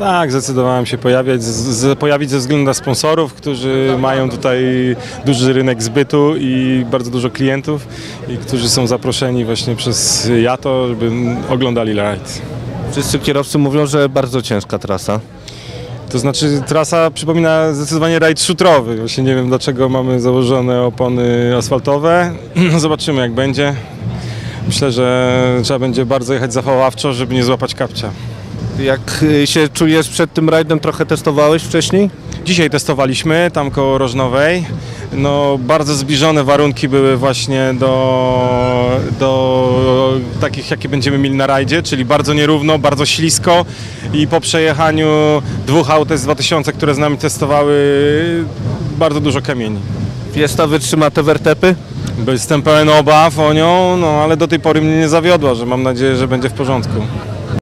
Tak, zdecydowałem się pojawiać, z, z, pojawić ze względu na sponsorów, którzy mają tutaj duży rynek zbytu i bardzo dużo klientów i którzy są zaproszeni właśnie przez Jato, żeby oglądali rajd. Wszyscy kierowcy mówią, że bardzo ciężka trasa. To znaczy trasa przypomina zdecydowanie rajd szutrowy. Właśnie nie wiem dlaczego mamy założone opony asfaltowe. Zobaczymy jak będzie. Myślę, że trzeba będzie bardzo jechać zachowawczo, żeby nie złapać kapcia. Jak y, się czujesz przed tym rajdem? Trochę testowałeś wcześniej? Dzisiaj testowaliśmy tam koło Rożnowej. No, bardzo zbliżone warunki były właśnie do, do takich, jakie będziemy mieli na rajdzie, czyli bardzo nierówno, bardzo ślisko i po przejechaniu dwóch aut S2000, które z nami testowały, bardzo dużo kamieni. Fiesta wytrzyma te wertepy? Jestem pełen obaw o nią, no ale do tej pory mnie nie zawiodła, że mam nadzieję, że będzie w porządku.